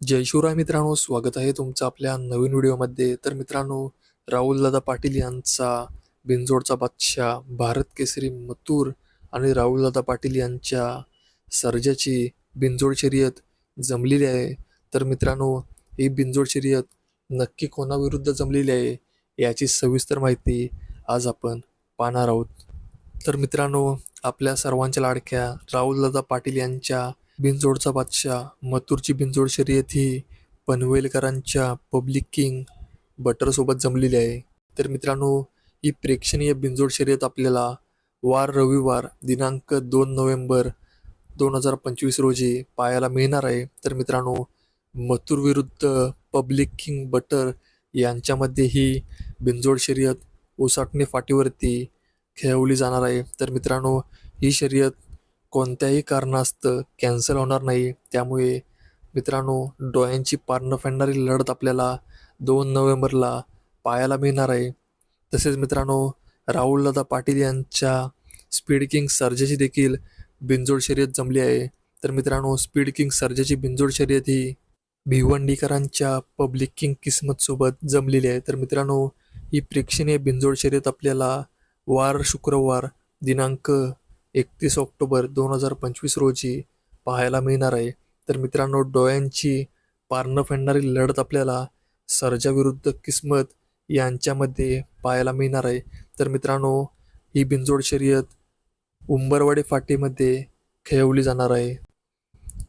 जय शिवराय मित्रांनो स्वागत आहे तुमचं आपल्या नवीन व्हिडिओमध्ये. तर मित्रांनो राहुलदादा पाटील यांचा बिंजोडचा बादशाह भारत केसरी मथुर आणि राहुलदादा पाटील यांच्या सर्जाची बिंजोड शर्यत जमलेली आहे. तर मित्रांनो ही बिंजोड शर्यत नक्की कोणाविरुद्ध जमलेली आहे याची सविस्तर माहिती आज आपण पाहणार आहोत. तर मित्रांनो आपल्या सर्वांच्या लाडक्या राहुलदादा पाटील यांच्या बिनजोडचा बादशाह मथुरची बिनजोड शर्यत ही पनवेलकरांच्या पब्लिक किंग बटरसोबत जमलेली आहे. तर मित्रांनो ही प्रेक्षणीय बिनजोड शर्यत आपल्याला वार रविवार दिनांक दोन नोव्हेंबर दोन हजार पंचवीस रोजी पाहायला मिळणार आहे. तर मित्रांनो मथुर विरुद्ध पब्लिक किंग बटर यांच्यामध्ये ही बिनजोड शर्यत ओसाटणे फाटीवरती खेळवली जाणार आहे. तर मित्रांनो ही शर्यत कोणत्याही कारणास्तव कॅन्सल होणार नाही. त्यामुळे मित्रांनो डोळ्यांची पारणं फेडणारी लढत आपल्याला दोन नोव्हेंबरला पाहायला मिळणार आहे. तसेच मित्रांनो राहुलदादा पाटील यांच्या स्पीड किंग सर्जेची देखील बिंजोड शर्यत जमली आहे. तर मित्रांनो स्पीड किंग सर्जेची बिंजोड शर्यत ही भिवंडीकरांच्या पब्लिक किंग किस्मतसोबत जमलेली आहे. तर मित्रांनो ही प्रेक्षणीय बिंजोड शर्यत आपल्याला वार शुक्रवार दिनांक एकतीस ऑक्टोबर दोन हजार पंचवीस रोजी पाहायला मिळणार आहे. तर मित्रांनो डोळ्यांची पारणं फेडणारी लढत आपल्याला सर्जाविरुद्ध किस्मत यांच्यामध्ये पाहायला मिळणार आहे. तर मित्रांनो ही बिनजोड शर्यत उंबरवाडी फाटीमध्ये खेळवली जाणार आहे.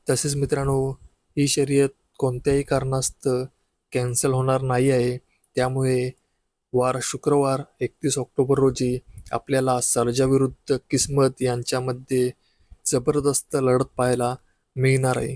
तसेच मित्रांनो ही शर्यत कोणत्याही कारणास्तव कॅन्सल होणार नाही आहे. त्यामुळे वार शुक्रवार एकतीस ऑक्टोबर रोजी आपल्याला सर्जाविरुद्ध किस्मत यांच्यामध्ये जबरदस्त लढत पाहायला मिळणार आहे.